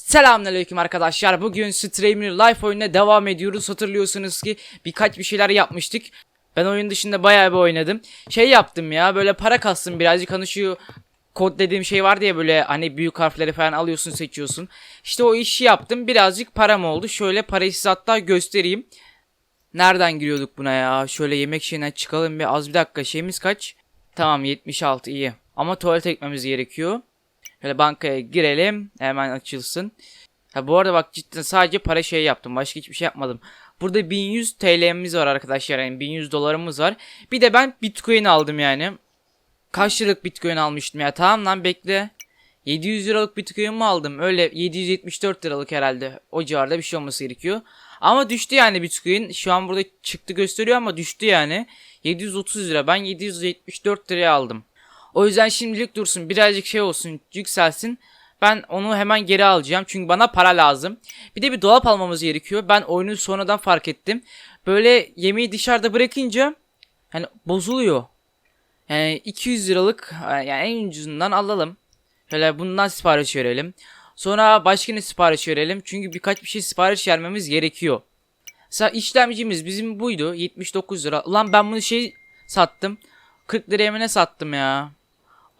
Selamünaleyküm arkadaşlar. Bugün Streamer Life oyununa devam ediyoruz. Hatırlıyorsunuz ki birkaç bir şeyler yapmıştık. Ben oyun dışında bayağı bir oynadım. Şey yaptım ya böyle para kastım birazcık hani şu kod dediğim şey var diye böyle hani büyük harfleri falan alıyorsun seçiyorsun. İşte o işi yaptım. Birazcık param oldu. Şöyle parayı size hatta göstereyim. Nereden giriyorduk buna ya? Şöyle yemek şeyinden çıkalım bir az bir dakika. Şeyimiz kaç? Tamam 76 iyi. Ama tuvalete gitmemiz gerekiyor. Şöyle bankaya girelim. Hemen açılsın. Ha bu arada bak cidden sadece para şey yaptım. Başka hiçbir şey yapmadım. Burada 1100 TL'miz var arkadaşlar. Yani 1100 dolarımız var. Bir de ben Bitcoin aldım yani. Kaç liralık Bitcoin almıştım ya? Tamam lan bekle. 700 liralık Bitcoin mi aldım? Öyle 774 liralık herhalde. O civarda bir şey olması gerekiyor. Ama düştü yani Bitcoin. Şu an burada çıktı gösteriyor ama düştü yani. 730 lira. Ben 774 liraya aldım. O yüzden şimdilik dursun. Birazcık şey olsun. Yükselsin. Ben onu hemen geri alacağım. Çünkü bana para lazım. Bir de bir dolap almamız gerekiyor. Ben oyunu sonradan fark ettim. Böyle yemeği dışarıda bırakınca hani bozuluyor. Yani 200 liralık yani en ucuzundan alalım. Şöyle bundan sipariş verelim. Sonra başka ne sipariş verelim? Çünkü birkaç bir şey sipariş vermemiz gerekiyor. Mesela işlemcimiz bizim buydu. 79 lira. Ulan ben bunu şey sattım. 40 liraya mı ne sattım ya?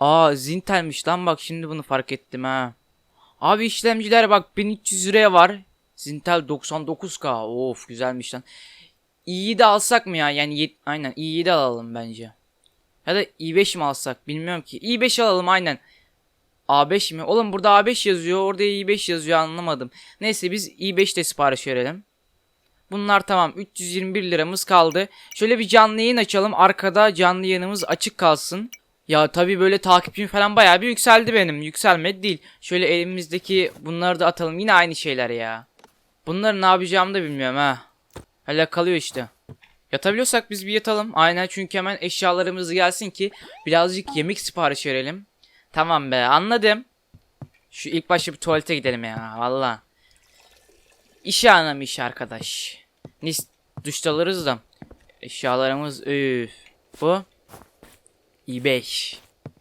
Aa Zintel'miş lan bak şimdi bunu fark ettim ha. Abi işlemciler bak 1300 liraya var. Zintel 99k. Of güzelmiş lan. İyi de alsak mı ya? Yani aynen iyi de alalım bence. Ya da i5 mi alsak bilmiyorum ki. i5 alalım aynen. A5 mi? Oğlum burada A5 yazıyor. Orada i5 yazıyor anlamadım. Neyse biz i5 de sipariş verelim. Bunlar tamam. 321 liramız kaldı. Şöyle bir canlı yayın açalım. Arkada canlı yayınımız açık kalsın. Ya tabii böyle takipçim falan bayağı bir yükseldi benim. Yükselmedi değil. Şöyle elimizdeki bunları da atalım. Yine aynı şeyler ya. Bunları ne yapacağımı da bilmiyorum ha. Hala kalıyor işte. Yatabiliyorsak biz bir yatalım. Aynen çünkü hemen eşyalarımız gelsin ki birazcık yemek sipariş verelim. Tamam be anladım. Şu ilk başta bir tuvalete gidelim ya valla. İşi anam iş arkadaş. Nis duşta alırız da. Eşyalarımız üf. Bu. İ5.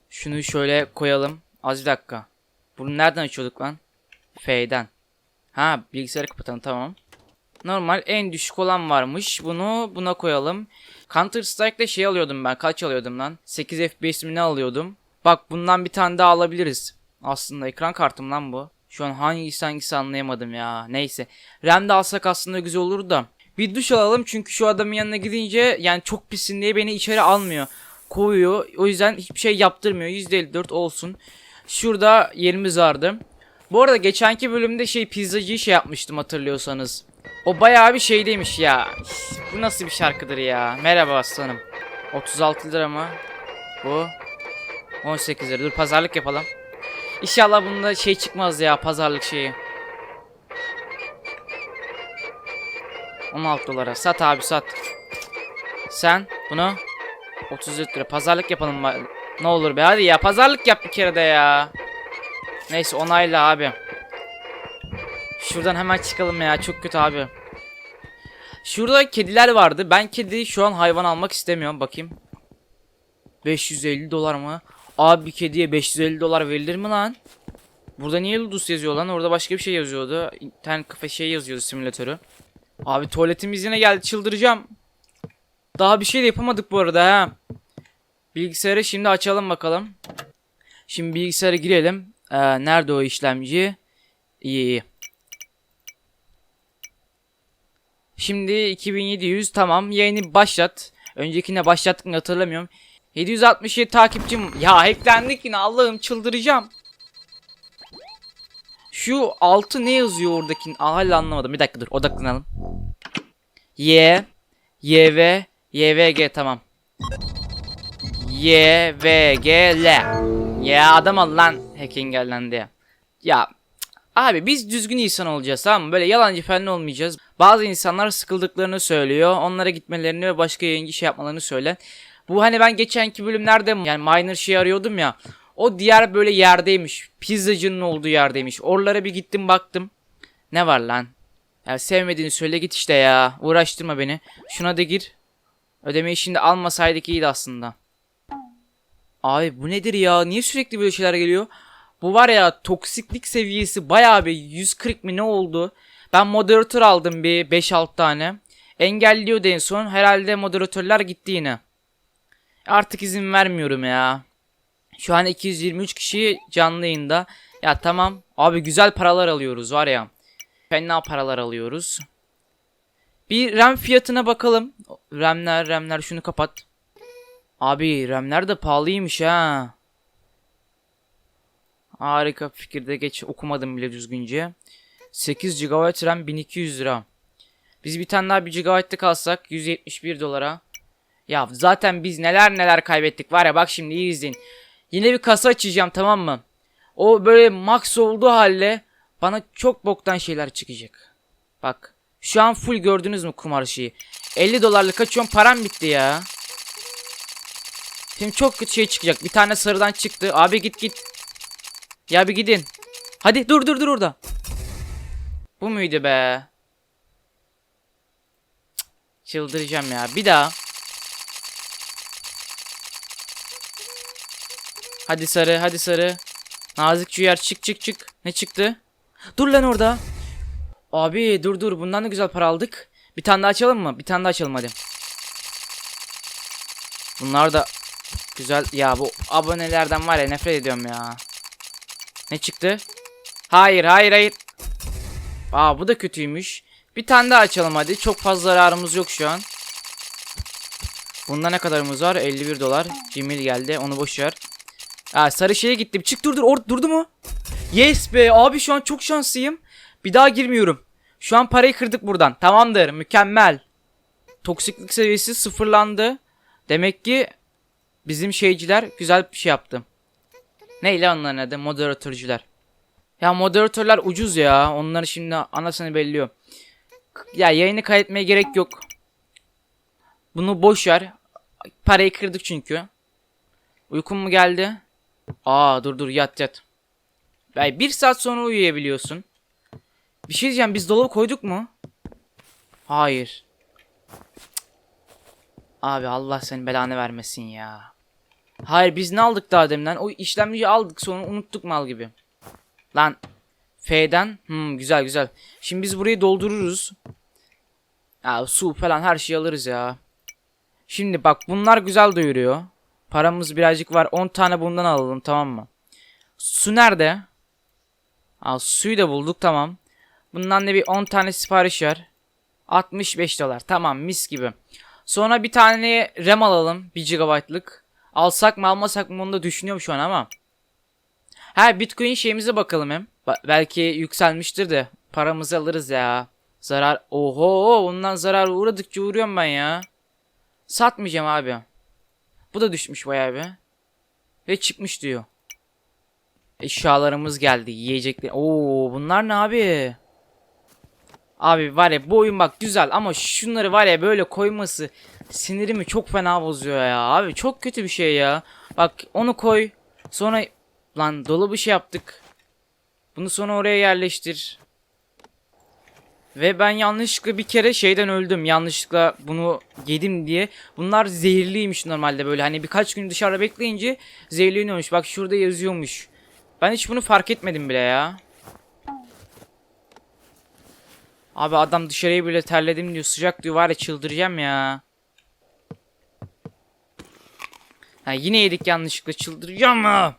Şunu şöyle koyalım. Az bir dakika. Bunu nereden açıyorduk lan? F'den. Ha bilgisayarı kapatalım tamam. Normal en düşük olan varmış. Bunu buna koyalım. Counter Strike'da şey alıyordum ben. Kaç alıyordum lan? 8 FPS mi ne alıyordum? Bak bundan bir tane daha alabiliriz. Aslında ekran kartım lan bu. Şu an hangisi hangisi anlayamadım ya. Neyse. RAM de alsak aslında güzel olur da. Bir duş alalım çünkü şu adamın yanına gidince yani çok pissin diye beni içeri almıyor. Koyuyor. O yüzden hiçbir şey yaptırmıyor. %54 olsun. Şurada yerimiz vardı. Bu arada geçenki bölümde şey pizzacıyı şey yapmıştım hatırlıyorsanız. O bayağı bir şeydeymiş ya. Bu nasıl bir şarkıdır ya. Merhaba aslanım. 36 lira mı? Bu. 18 lira. Dur pazarlık yapalım. İnşallah bunda şey çıkmaz ya pazarlık şeyi. 16 dolara. Sat abi sat. Sen bunu 34 lira. Pazarlık yapalım. Ne olur be hadi ya pazarlık yap bir kere de ya. Neyse onayla abi. Şuradan hemen çıkalım ya çok kötü abi. Şurada kediler vardı. Ben kedi şu an hayvan almak istemiyorum. Bakayım. 550 dolar mı? Abi kediye 550 dolar verilir mi lan? Burada niye Ludus yazıyor lan? Orada başka bir şey yazıyordu. İnternet kafe şey yazıyordu simülatörü. Abi tuvaletimiz yine geldi çıldıracağım. Daha bir şey de yapamadık bu arada ha. Bilgisayarı şimdi açalım bakalım. Şimdi bilgisayara girelim. Ee, nerede o işlemci? İyi iyi. Şimdi 2700 tamam yayını başlat. Öncekine başlattık mı hatırlamıyorum. 767 takipçim. Ya hacklendik yine Allah'ım çıldıracağım. Şu altı ne yazıyor oradaki? Aa, hala anlamadım. Bir dakika dur odaklanalım. Y YV YVG tamam. YVG L. Ya adam ol lan hack engellendi ya. Ya Abi biz düzgün insan olacağız tamam mı? Böyle yalancı falan olmayacağız. Bazı insanlar sıkıldıklarını söylüyor. Onlara gitmelerini ve başka yayıncı şey yapmalarını söyle. Bu hani ben geçenki bölümlerde yani miner şey arıyordum ya. O diğer böyle yerdeymiş. Pizzacının olduğu yerdeymiş. Oralara bir gittim baktım. Ne var lan? Ya sevmediğini söyle git işte ya. Uğraştırma beni. Şuna da gir. Ödemeyi şimdi almasaydık iyiydi aslında. Abi bu nedir ya? Niye sürekli böyle şeyler geliyor? Bu var ya toksiklik seviyesi bayağı bir 140 mi ne oldu? Ben moderatör aldım bir 5-6 tane. Engelliyordu en son. Herhalde moderatörler gitti yine. Artık izin vermiyorum ya. Şu an 223 kişi canlı yayında. Ya tamam. Abi güzel paralar alıyoruz var ya. Fena paralar alıyoruz. Bir RAM fiyatına bakalım. RAM'ler RAM'ler şunu kapat. Abi RAM'ler de pahalıymış ha. Harika fikirde geç okumadım bile düzgünce. 8 GB RAM 1200 lira. Biz bir tane daha 1 GB'lık alsak 171 dolara. Ya zaten biz neler neler kaybettik var ya bak şimdi iyi izleyin. Yine bir kasa açacağım tamam mı? O böyle max olduğu halde bana çok boktan şeyler çıkacak. Bak şu an full gördünüz mü kumar şeyi? 50 dolarlık açıyorum param bitti ya. Şimdi çok kötü şey çıkacak. Bir tane sarıdan çıktı. Abi git git. Ya bir gidin. Hadi dur dur dur orada. Bu muydu be? Çıldıracağım ya. Bir daha. Hadi sarı, hadi sarı. Nazik yer çık çık çık. Ne çıktı? Dur lan orada. Abi dur dur bundan da güzel para aldık. Bir tane daha açalım mı? Bir tane daha açalım hadi. Bunlar da güzel. Ya bu abonelerden var ya nefret ediyorum ya. Ne çıktı? Hayır hayır hayır. Aa bu da kötüymüş. Bir tane daha açalım hadi. Çok fazla zararımız yok şu an. Bunda ne kadarımız var? 51 dolar. Cemil geldi. Onu boş ver. Aa sarı şeye gittim. Çık dur dur. Or durdu mu? Yes be. Abi şu an çok şanslıyım. Bir daha girmiyorum. Şu an parayı kırdık buradan. Tamamdır. Mükemmel. Toksiklik seviyesi sıfırlandı. Demek ki bizim şeyciler güzel bir şey yaptı. Neyle onların adı? Moderatörcüler. Ya moderatörler ucuz ya. Onları şimdi anasını belliyor. Ya yayını kaydetmeye gerek yok. Bunu boş ver. Parayı kırdık çünkü. Uykun mu geldi? Aa dur dur yat yat. Bey bir saat sonra uyuyabiliyorsun. Bir şey diyeceğim biz dolabı koyduk mu? Hayır. Abi Allah senin belanı vermesin ya. Hayır biz ne aldık daha deminden? O işlemciyi aldık sonra unuttuk mal gibi. Lan F'den hmm, güzel güzel. Şimdi biz burayı doldururuz. Ya su falan her şeyi alırız ya. Şimdi bak bunlar güzel doyuruyor. Paramız birazcık var. 10 tane bundan alalım tamam mı? Su nerede? Al suyu da bulduk tamam. Bundan da bir 10 tane sipariş var. 65 dolar. Tamam mis gibi. Sonra bir tane RAM alalım. 1 GB'lık. Alsak mı almasak mı onu da düşünüyorum şu an ama. Ha Bitcoin şeyimize bakalım hem. Ba- belki yükselmiştir de paramızı alırız ya. Zarar. Oho ondan zarar uğradıkça uğruyorum ben ya. Satmayacağım abi. Bu da düşmüş bayağı bir. Ve çıkmış diyor. Eşyalarımız geldi. Yiyecekler. Oo bunlar ne abi? Abi var ya bu oyun bak güzel ama şunları var ya böyle koyması sinirimi çok fena bozuyor ya. Abi çok kötü bir şey ya. Bak onu koy. Sonra lan dolabı şey yaptık. Bunu sonra oraya yerleştir. Ve ben yanlışlıkla bir kere şeyden öldüm. Yanlışlıkla bunu yedim diye. Bunlar zehirliymiş normalde böyle. Hani birkaç gün dışarıda bekleyince zehirleniyormuş. Bak şurada yazıyormuş. Ben hiç bunu fark etmedim bile ya. Abi adam dışarıya bile terledim diyor. Sıcak diyor var ya çıldıracağım ya. Ha, yine yedik yanlışlıkla çıldıracağım mı?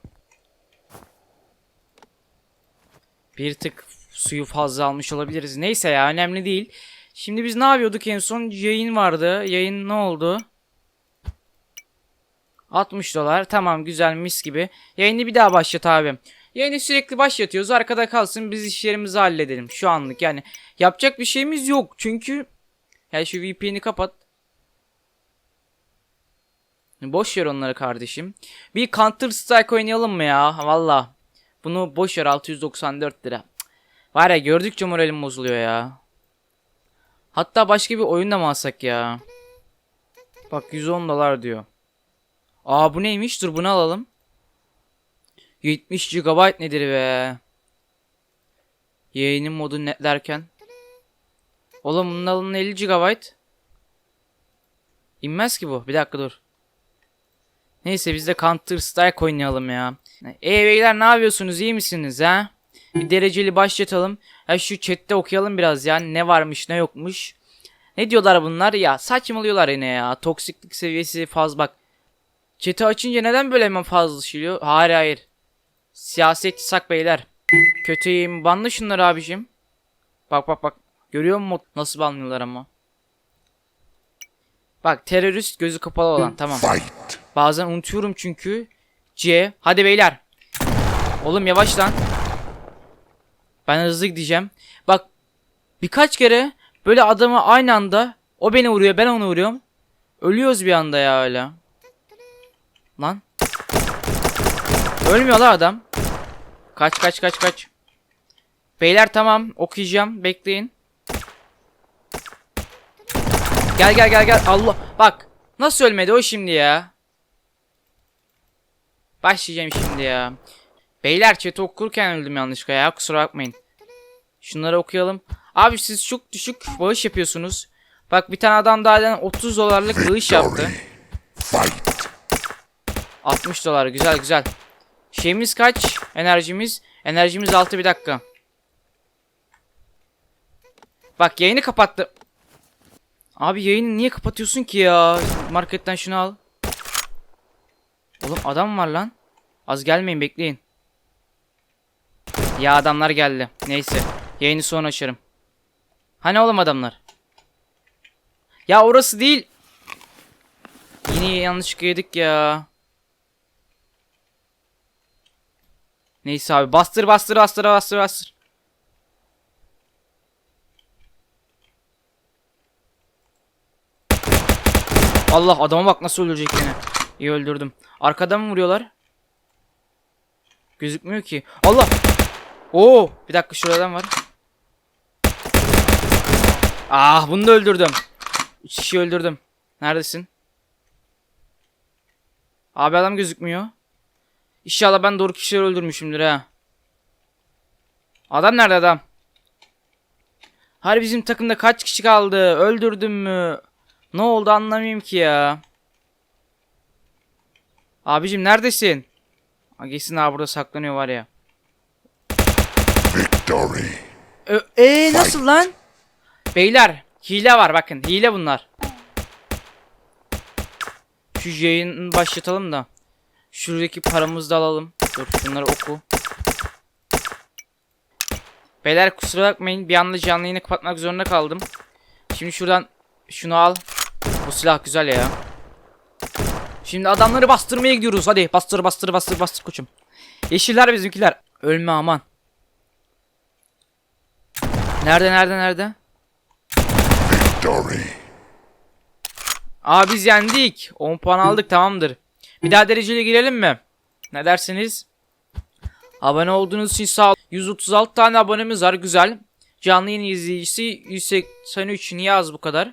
Bir tık suyu fazla almış olabiliriz. Neyse ya önemli değil. Şimdi biz ne yapıyorduk en son? Yayın vardı. Yayın ne oldu? 60 dolar. Tamam güzel mis gibi. Yayını bir daha başlat abi. Yayını sürekli başlatıyoruz. Arkada kalsın biz işlerimizi halledelim. Şu anlık yani. Yapacak bir şeyimiz yok. Çünkü ya şu VPN'i kapat. Boş ver onları kardeşim. Bir Counter Strike oynayalım mı ya? Valla. Bunu boş ver 694 lira. Var ya gördükçe moralim bozuluyor ya. Hatta başka bir oyun da mı alsak ya? Bak 110 dolar diyor. Aa bu neymiş? Dur bunu alalım. 70 GB nedir be? Yayının modu netlerken. Oğlum bunun alın 50 GB. İnmez ki bu. Bir dakika dur. Neyse biz de Counter Strike oynayalım ya. E beyler ne yapıyorsunuz iyi misiniz ha? Bir dereceli başlatalım. Ha şu chatte okuyalım biraz ya ne varmış ne yokmuş. Ne diyorlar bunlar ya saçmalıyorlar yine ya. Toksiklik seviyesi fazla bak. Chat'i açınca neden böyle hemen fazlaşıyor? Hayır hayır. Siyaset yasak beyler. Kötüyüm. Banla şunları abicim. Bak bak bak. Görüyor musun nasıl banlıyorlar ama? Bak terörist gözü kapalı olan tamam. Fight. Bazen unutuyorum çünkü. C. Hadi beyler. Oğlum yavaş lan. Ben hızlı gideceğim. Bak birkaç kere böyle adamı aynı anda o beni vuruyor ben onu vuruyorum. Ölüyoruz bir anda ya öyle. Lan. Ölmüyor la adam. Kaç kaç kaç kaç. Beyler tamam okuyacağım bekleyin. Gel gel gel gel Allah bak nasıl ölmedi o şimdi ya. Başlayacağım şimdi ya. Beyler chat'i okurken öldüm yanlışlıkla ya kusura bakmayın. Şunları okuyalım. Abi siz çok düşük bağış yapıyorsunuz. Bak bir tane adam daha 30 dolarlık bağış yaptı. Fight. 60 dolar güzel güzel. Şeyimiz kaç? Enerjimiz. Enerjimiz 6 bir dakika. Bak yayını kapattı. Abi yayını niye kapatıyorsun ki ya? Marketten şunu al. Oğlum adam var lan. Az gelmeyin bekleyin. Ya adamlar geldi. Neyse. Yayını sonra açarım. Hani oğlum adamlar? Ya orası değil. Yine yanlışlıkla yedik ya. Neyse abi bastır bastır bastır bastır bastır. Allah adama bak nasıl öldürecek beni. İyi öldürdüm. Arkadan mı vuruyorlar? Gözükmüyor ki. Allah! Oo, bir dakika şuradan var. Ah, bunu da öldürdüm. Üç kişi öldürdüm. Neredesin? Abi adam gözükmüyor. İnşallah ben doğru kişileri öldürmüşümdür ha. Adam nerede adam? Hayır bizim takımda kaç kişi kaldı? Öldürdüm mü? Ne oldu anlamayayım ki ya. Abicim neredesin? Geçsin abi burada saklanıyor var ya. Victory. Ee, nasıl lan? Beyler hile var bakın hile bunlar. Şu yayını başlatalım da. Şuradaki paramızı da alalım. Dur bunları oku. Beyler kusura bakmayın bir anda canlı yayını kapatmak zorunda kaldım. Şimdi şuradan şunu al. Bu silah güzel ya. Şimdi adamları bastırmaya gidiyoruz. Hadi bastır bastır bastır bastır koçum. Yeşiller bizimkiler. Ölme aman. Nerede nerede nerede? Victory. Aa biz yendik. 10 puan aldık tamamdır. Bir daha dereceli girelim mi? Ne dersiniz? Abone olduğunuz için sağ ol. 136 tane abonemiz var güzel. Canlı yayın izleyicisi 183 niye az bu kadar?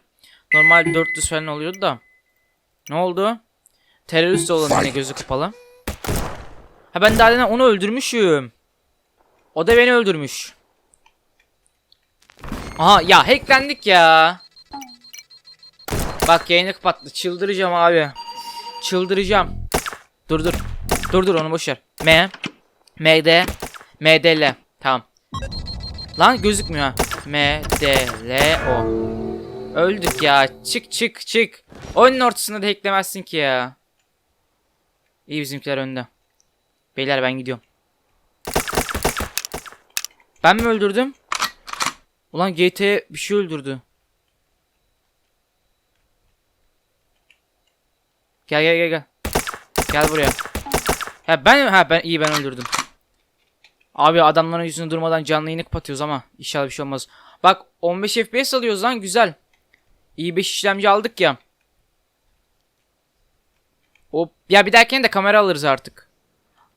Normal 400 falan oluyordu da. Ne oldu? Terörist olan yine gözü kapalı. Ha ben daha onu öldürmüşüm. O da beni öldürmüş. Aha ya hacklendik ya. Bak yayını kapattı. Çıldıracağım abi. Çıldıracağım. Dur dur. Dur dur onu boşver. M MD MDL. Tamam. Lan gözükmüyor ha. MDL o. Öldük ya. Çık çık çık. Oyunun ortasında da hacklemezsin ki ya. İyi bizimkiler önde. Beyler ben gidiyorum. Ben mi öldürdüm? Ulan GT bir şey öldürdü. Gel gel gel gel. Gel buraya. Ha ben ha ben iyi ben öldürdüm. Abi adamların yüzünü durmadan canlı yayını kapatıyoruz ama inşallah bir şey olmaz. Bak 15 FPS alıyoruz lan güzel. İyi 5 işlemci aldık ya. O ya bir dahakine de kamera alırız artık.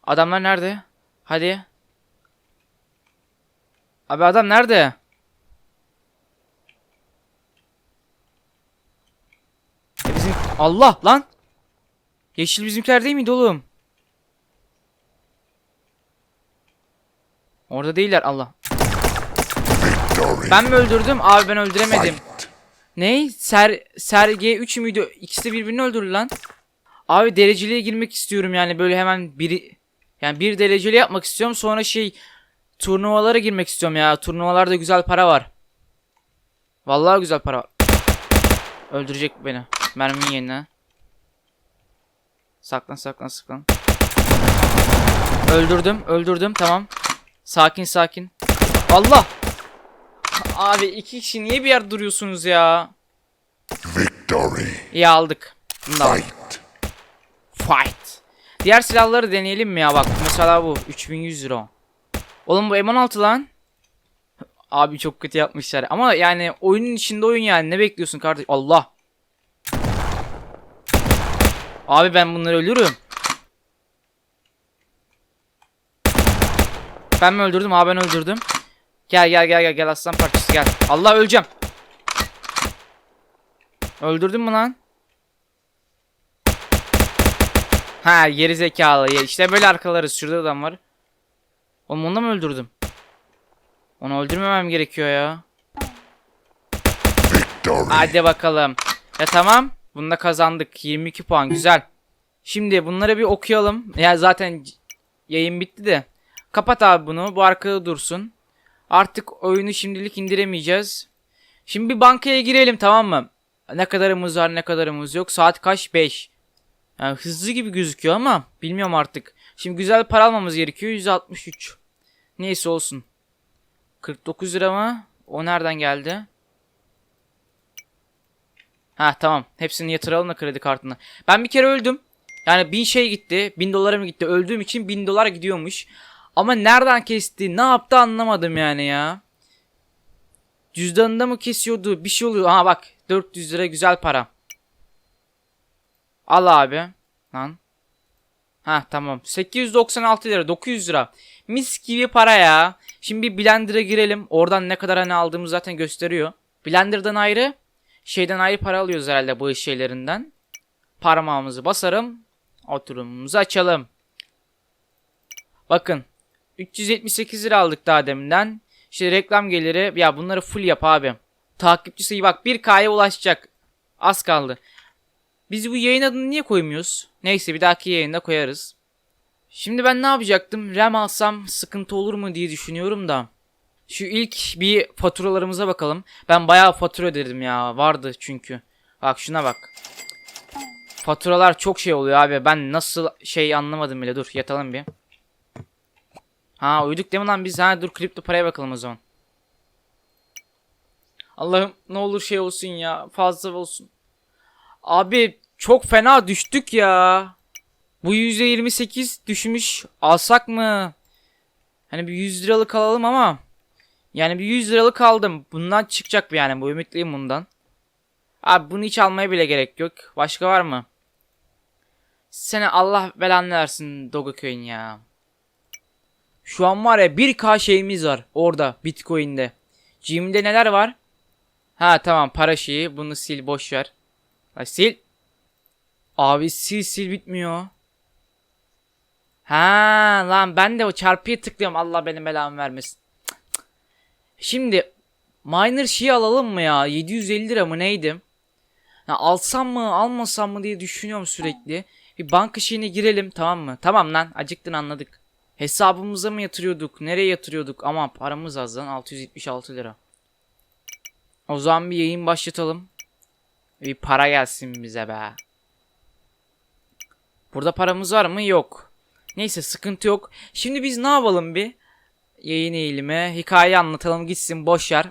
Adamlar nerede? Hadi. Abi adam nerede? E bizim Allah lan. Yeşil bizimkiler değil miydi oğlum? Orada değiller Allah. Ben mi öldürdüm? Abi ben öldüremedim. Ne? Ser Serge 3 müydü? İkisi de birbirini öldürdü lan. Abi dereceliğe girmek istiyorum yani böyle hemen biri Yani bir dereceli yapmak istiyorum. Sonra şey turnuvalara girmek istiyorum ya. Turnuvalarda güzel para var. Vallahi güzel para var. Öldürecek beni. Mermi yerine. Saklan saklan saklan. Öldürdüm öldürdüm tamam. Sakin sakin. Allah. Abi iki kişi niye bir yer duruyorsunuz ya? Victory. İyi aldık. Fight. Fight. Diğer silahları deneyelim mi ya bak mesela bu 3100 euro. Oğlum bu M16 lan. Abi çok kötü yapmışlar ama yani oyunun içinde oyun yani ne bekliyorsun kardeş? Allah. Abi ben bunları ölürüm. Ben mi öldürdüm? Abi ben öldürdüm. Gel gel gel gel gel aslan parçası gel. Allah öleceğim. Öldürdün mü lan? Ha geri zekalı. İşte böyle arkalarız. Şurada adam var. Oğlum onu da mı öldürdüm? Onu öldürmemem gerekiyor ya. Victory. Hadi bakalım. Ya tamam. Bunda kazandık. 22 puan. Güzel. Şimdi bunları bir okuyalım. Ya zaten c- yayın bitti de. Kapat abi bunu. Bu arkada dursun. Artık oyunu şimdilik indiremeyeceğiz. Şimdi bir bankaya girelim tamam mı? Ne kadarımız var ne kadarımız yok. Saat kaç? 5. Yani hızlı gibi gözüküyor ama bilmiyorum artık. Şimdi güzel para almamız gerekiyor. 163. Neyse olsun. 49 lira mı? O nereden geldi? Ha tamam. Hepsini yatıralım da kredi kartına. Ben bir kere öldüm. Yani bin şey gitti. Bin dolara mı gitti? Öldüğüm için bin dolar gidiyormuş. Ama nereden kesti? Ne yaptı anlamadım yani ya. Cüzdanında mı kesiyordu? Bir şey oluyor. Ha bak. 400 lira güzel para. Al abi. Lan. Ha tamam. 896 lira. 900 lira. Mis gibi para ya. Şimdi bir Blender'a girelim. Oradan ne kadar hani aldığımız zaten gösteriyor. Blender'dan ayrı. Şeyden ayrı para alıyoruz herhalde bu iş şeylerinden. Parmağımızı basarım. Oturumumuzu açalım. Bakın. 378 lira aldık daha deminden. İşte reklam geliri. Ya bunları full yap abi. Takipçi sayı bak 1K'ya ulaşacak. Az kaldı. Biz bu yayın adını niye koymuyoruz? Neyse bir dahaki yayında koyarız. Şimdi ben ne yapacaktım? RAM alsam sıkıntı olur mu diye düşünüyorum da. Şu ilk bir faturalarımıza bakalım. Ben bayağı fatura ödedim ya. Vardı çünkü. Bak şuna bak. Faturalar çok şey oluyor abi. Ben nasıl şey anlamadım bile. Dur yatalım bir. Ha uyuduk değil mi lan biz? Ha dur kripto paraya bakalım o zaman. Allah'ım ne olur şey olsun ya. Fazla olsun. Abi çok fena düştük ya. Bu %28 düşmüş. Alsak mı? Hani bir 100 liralık alalım ama. Yani bir 100 liralık aldım. Bundan çıkacak bir yani. Bu ümitliyim bundan. Abi bunu hiç almaya bile gerek yok. Başka var mı? Seni Allah belanı versin Dogecoin ya. Şu an var ya 1k şeyimiz var orada Bitcoin'de. Gm'de neler var? Ha tamam para şeyi bunu sil boş ver. Ha, sil. Abi sil sil bitmiyor. Ha lan ben de o çarpıya tıklıyorum Allah benim belamı vermesin. Şimdi miner şeyi alalım mı ya? 750 lira mı neydi? Ya alsam mı almasam mı diye düşünüyorum sürekli. Bir banka şeyine girelim tamam mı? Tamam lan acıktın anladık. Hesabımıza mı yatırıyorduk? Nereye yatırıyorduk? Ama paramız az lan 676 lira. O zaman bir yayın başlatalım. Bir para gelsin bize be. Burada paramız var mı? Yok. Neyse sıkıntı yok. Şimdi biz ne yapalım bir? Yayın eğilimi. Hikaye anlatalım gitsin boş yer.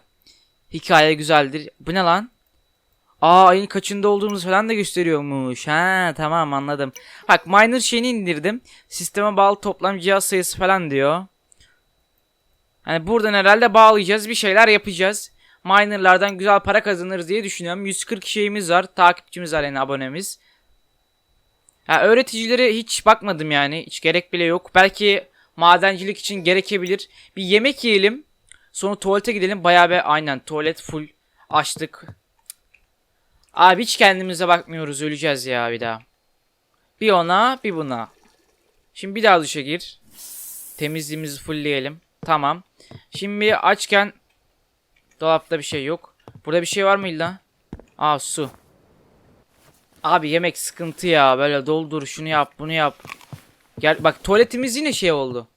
Hikaye güzeldir. Bu ne lan? Aa ayın kaçında olduğumuzu falan da gösteriyormuş. Ha tamam anladım. Bak miner şeyini indirdim. Sisteme bağlı toplam cihaz sayısı falan diyor. Hani buradan herhalde bağlayacağız bir şeyler yapacağız. Minerlardan güzel para kazanırız diye düşünüyorum. 140 şeyimiz var. Takipçimiz var yani abonemiz. Ha, öğreticilere hiç bakmadım yani. Hiç gerek bile yok. Belki madencilik için gerekebilir. Bir yemek yiyelim. Sonra tuvalete gidelim. Bayağı bir aynen tuvalet full açtık. Abi hiç kendimize bakmıyoruz. Öleceğiz ya bir daha. Bir ona bir buna. Şimdi bir daha duşa gir. Temizliğimizi fullleyelim. Tamam. Şimdi açken dolapta bir şey yok. Burada bir şey var mı illa? Aa su. Abi yemek sıkıntı ya. Böyle doldur şunu yap bunu yap. Gel bak tuvaletimiz yine şey oldu.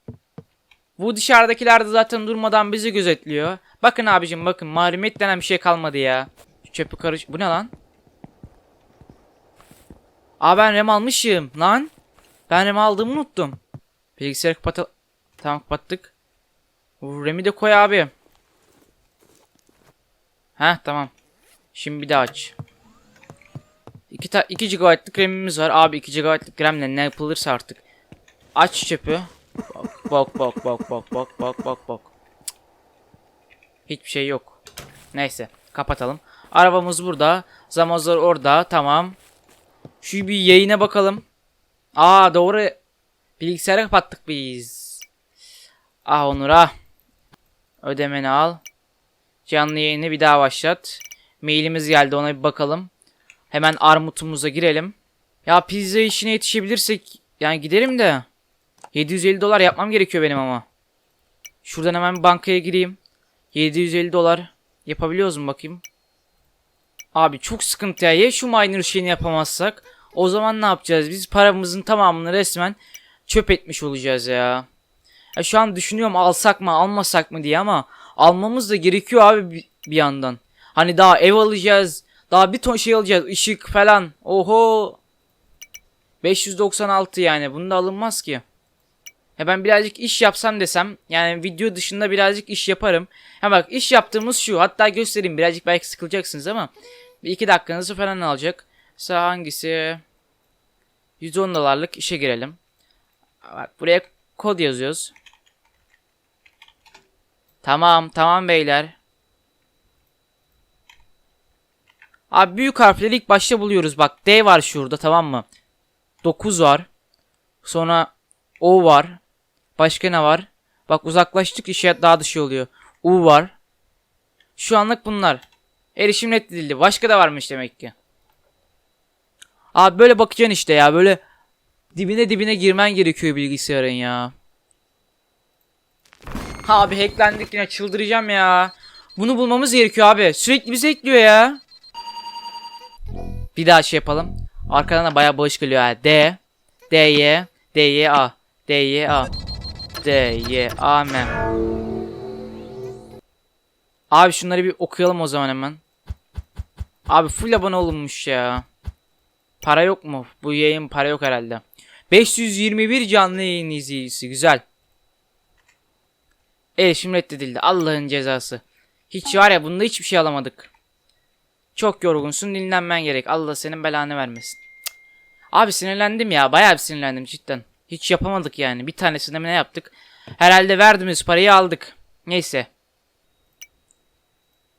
Bu dışarıdakiler de zaten durmadan bizi gözetliyor. Bakın abicim bakın mahremiyet denen bir şey kalmadı ya. Şu çöpü karış... Bu ne lan? Aa ben rem almışım lan. Ben rem aldığımı unuttum. Bilgisayarı kapat... Tamam kapattık. Bu remi de koy abi. Heh tamam. Şimdi bir daha aç. 2 ta 2 GB'lık RAM'imiz var. Abi 2 GB'lık RAM'le ne yapılırsa artık. Aç çöpü. Bak bak bak bak bak bak bak. Cık. Hiçbir şey yok. Neyse kapatalım. Arabamız burada. Zamozlar orada. Tamam. Şu bir yayına bakalım. Aa doğru. Bilgisayarı kapattık biz. Ah Onur ah. Ödemeni al. Canlı yayını bir daha başlat. Mailimiz geldi ona bir bakalım. Hemen armutumuza girelim. Ya pizza işine yetişebilirsek yani giderim de. 750 dolar yapmam gerekiyor benim ama. Şuradan hemen bankaya gireyim. 750 dolar yapabiliyoruz mu bakayım. Abi çok sıkıntı ya. Ya şu miner şeyini yapamazsak. O zaman ne yapacağız? Biz paramızın tamamını resmen çöp etmiş olacağız ya. ya şu an düşünüyorum alsak mı almasak mı diye ama almamız da gerekiyor abi bir yandan. Hani daha ev alacağız. Daha bir ton şey alacağız. Işık falan. Oho. 596 yani. Bunda alınmaz ki. Ya ben birazcık iş yapsam desem. Yani video dışında birazcık iş yaparım. Ha bak iş yaptığımız şu. Hatta göstereyim. Birazcık belki sıkılacaksınız ama. Bir iki dakikanızı falan alacak. Mesela hangisi? 110 dolarlık işe girelim. Bak buraya kod yazıyoruz. Tamam tamam beyler. Abi büyük harfleri ilk başta buluyoruz. Bak D var şurada tamam mı? 9 var. Sonra O var. Başka ne var? Bak uzaklaştık işaret daha dışı oluyor. U var. Şu anlık bunlar. Erişim reddedildi. Başka da varmış demek ki. Abi böyle bakacaksın işte ya. Böyle dibine dibine girmen gerekiyor bilgisayarın ya. Abi hacklendik yine çıldıracağım ya. Bunu bulmamız gerekiyor abi. Sürekli bizi ekliyor ya. Bir daha şey yapalım. Arkadan da bayağı bağış geliyor ha. D D Y D Y A D Y A D Y A M Abi şunları bir okuyalım o zaman hemen. Abi full abone olunmuş ya. Para yok mu? Bu yayın para yok herhalde. 521 canlı yayın izleyicisi. Güzel. Erişim reddedildi. Allah'ın cezası. Hiç var ya bunda hiçbir şey alamadık. Çok yorgunsun dinlenmen gerek. Allah senin belanı vermesin. Abi sinirlendim ya. Bayağı bir sinirlendim cidden. Hiç yapamadık yani. Bir tanesinde mi ne yaptık? Herhalde verdiğimiz parayı aldık. Neyse.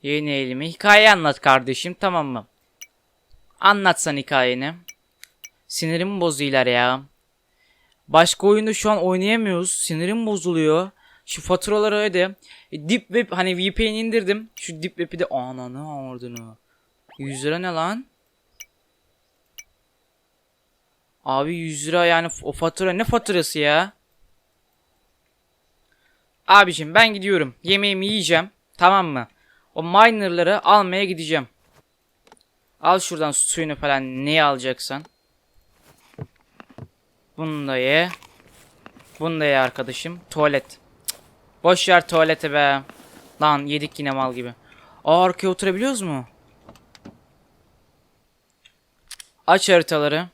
Yeni eğilimi. Hikaye anlat kardeşim tamam mı? Anlatsan hikayeni. Sinirim bozuyorlar ya. Başka oyunu şu an oynayamıyoruz. Sinirim bozuluyor. Şu faturaları öde. E, Deep Web hani VPN indirdim. Şu Deep Web'i de ananı avradını. 100 lira ne lan? Abi 100 lira yani o fatura ne faturası ya? Abicim ben gidiyorum. Yemeğimi yiyeceğim. Tamam mı? O minerları almaya gideceğim. Al şuradan suyunu falan neyi alacaksan. Bunu da ye. Bunu da ye arkadaşım. Tuvalet. Boş yer tuvalete be. Lan yedik yine mal gibi. Aa arkaya oturabiliyoruz mu? Aç haritaları.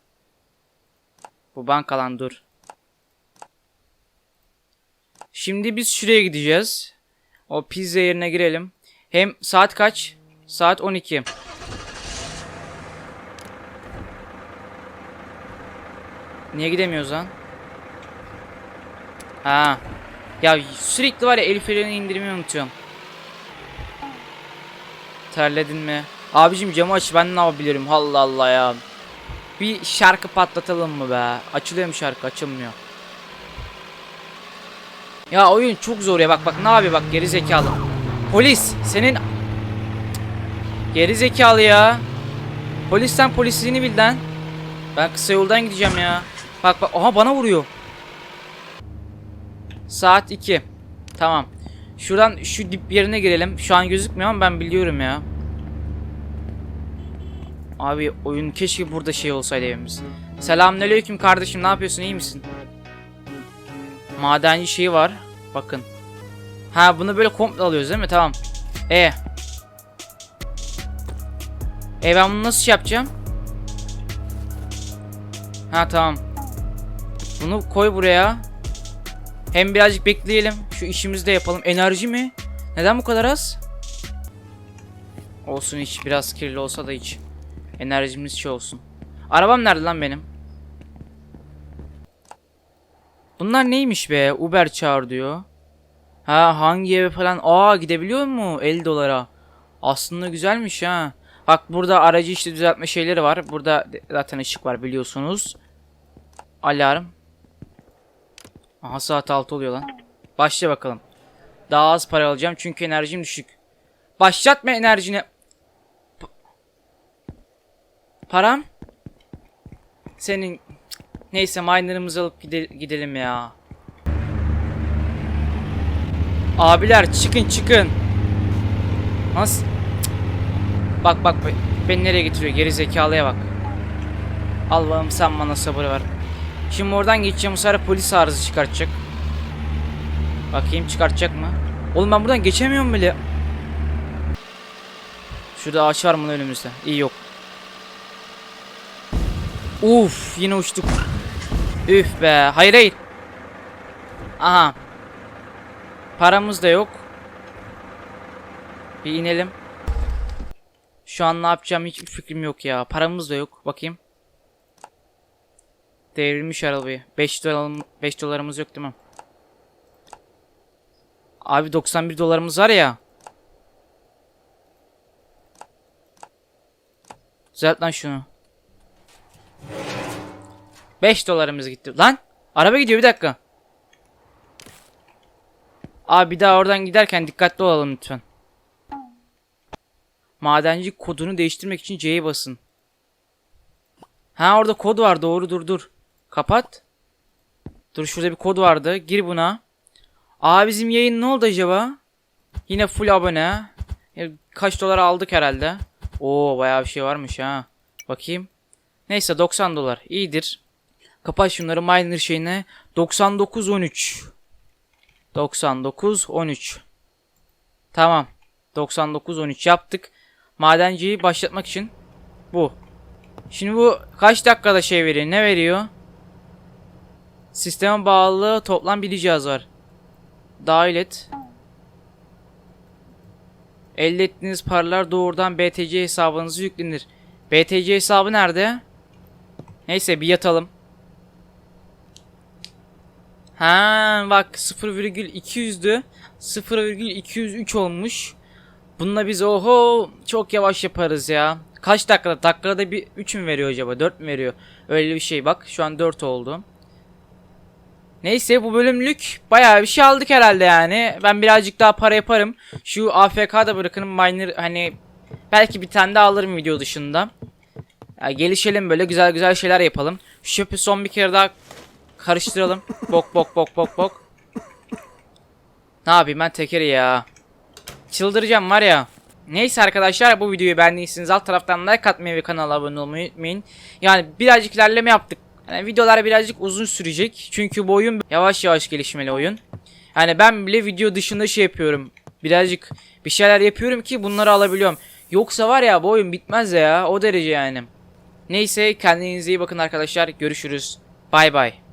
Bu banka lan dur. Şimdi biz şuraya gideceğiz. O pizza yerine girelim. Hem saat kaç? Saat 12. Niye gidemiyoruz lan? Ha. Ya sürekli var ya el freni indirmeyi unutuyorum. Terledin mi? Abicim camı aç ben ne yapabilirim Allah Allah ya. Bir şarkı patlatalım mı be? Açılıyor mu şarkı? Açılmıyor. Ya oyun çok zor ya bak bak ne yapıyor bak geri zekalı. Polis senin geri zekalı ya. Polis sen polisliğini bil lan. Ben kısa yoldan gideceğim ya. Bak bak aha bana vuruyor. Saat 2. Tamam. Şuradan şu dip yerine girelim. Şu an gözükmüyor ama ben biliyorum ya. Abi oyun keşke burada şey olsaydı evimiz. Selamünaleyküm kardeşim ne yapıyorsun iyi misin? Madenci şeyi var. Bakın. Ha bunu böyle komple alıyoruz değil mi? Tamam. E. E ben bunu nasıl şey yapacağım? Ha tamam. Bunu koy buraya. Hem birazcık bekleyelim. Şu işimizi de yapalım. Enerji mi? Neden bu kadar az? Olsun hiç. Biraz kirli olsa da hiç. Enerjimiz şey olsun. Arabam nerede lan benim? Bunlar neymiş be? Uber çağır diyor. Ha hangi eve falan? Aa gidebiliyor mu? 50 dolara. Aslında güzelmiş ha. Bak burada aracı işte düzeltme şeyleri var. Burada zaten ışık var biliyorsunuz. Alarm. Aha saat 6 oluyor lan. Başla bakalım. Daha az para alacağım çünkü enerjim düşük. Başlatma enerjini. Pa- Param? Senin... Neyse miner'ımızı alıp gide- gidelim ya. Abiler çıkın çıkın. Nasıl? Bak bak be- beni nereye getiriyor geri zekalıya bak. Allah'ım sen bana sabır ver. Şimdi oradan geçeceğim bu sefer polis arızı çıkartacak. Bakayım çıkartacak mı? Oğlum ben buradan geçemiyorum bile. Şurada ağaç var mı önümüzde? İyi yok. Uf yine uçtuk. Üf be. Hayır hayır. Aha. Paramız da yok. Bir inelim. Şu an ne yapacağım hiçbir fikrim yok ya. Paramız da yok. Bakayım. Devrilmiş arabayı. 5 dolar 5 dolarımız yok değil mi? Abi 91 dolarımız var ya. Düzelt lan şunu. 5 dolarımız gitti. Lan! Araba gidiyor bir dakika. Abi bir daha oradan giderken dikkatli olalım lütfen. Madenci kodunu değiştirmek için C'ye basın. Ha orada kod var doğru dur dur. Kapat. Dur şurada bir kod vardı. Gir buna. Aa bizim yayın ne oldu acaba? Yine full abone. Ya, kaç dolar aldık herhalde. Oo bayağı bir şey varmış ha. Bakayım. Neyse 90 dolar. İyidir. Kapat şunları miner şeyine. 99 13. 99 13. Tamam. 99 13 yaptık. Madenciyi başlatmak için bu. Şimdi bu kaç dakikada şey veriyor? Ne veriyor? Sisteme bağlı toplam bir cihaz var. Dahil et. Elde ettiğiniz paralar doğrudan BTC hesabınıza yüklenir. BTC hesabı nerede? Neyse bir yatalım. Ha bak 0,200'dü. 0,203 olmuş. Bununla biz oho çok yavaş yaparız ya. Kaç dakikada? Dakikada bir 3 mü veriyor acaba? 4 mü veriyor? Öyle bir şey bak. Şu an 4 oldu. Neyse bu bölümlük bayağı bir şey aldık herhalde yani. Ben birazcık daha para yaparım. Şu AFK'da bırakın miner hani belki bir tane daha alırım video dışında. Ya gelişelim böyle güzel güzel şeyler yapalım. Şu çöpü son bir kere daha karıştıralım. bok bok bok bok bok. Ne yapayım ben tekeri ya. Çıldıracağım var ya. Neyse arkadaşlar bu videoyu beğendiyseniz alt taraftan like atmayı ve kanala abone olmayı unutmayın. Yani birazcık ilerleme yaptık. Yani videolar birazcık uzun sürecek. Çünkü bu oyun yavaş yavaş gelişmeli oyun. Yani ben bile video dışında şey yapıyorum. Birazcık bir şeyler yapıyorum ki bunları alabiliyorum. Yoksa var ya bu oyun bitmez ya o derece yani. Neyse kendinize iyi bakın arkadaşlar. Görüşürüz. Bay bay.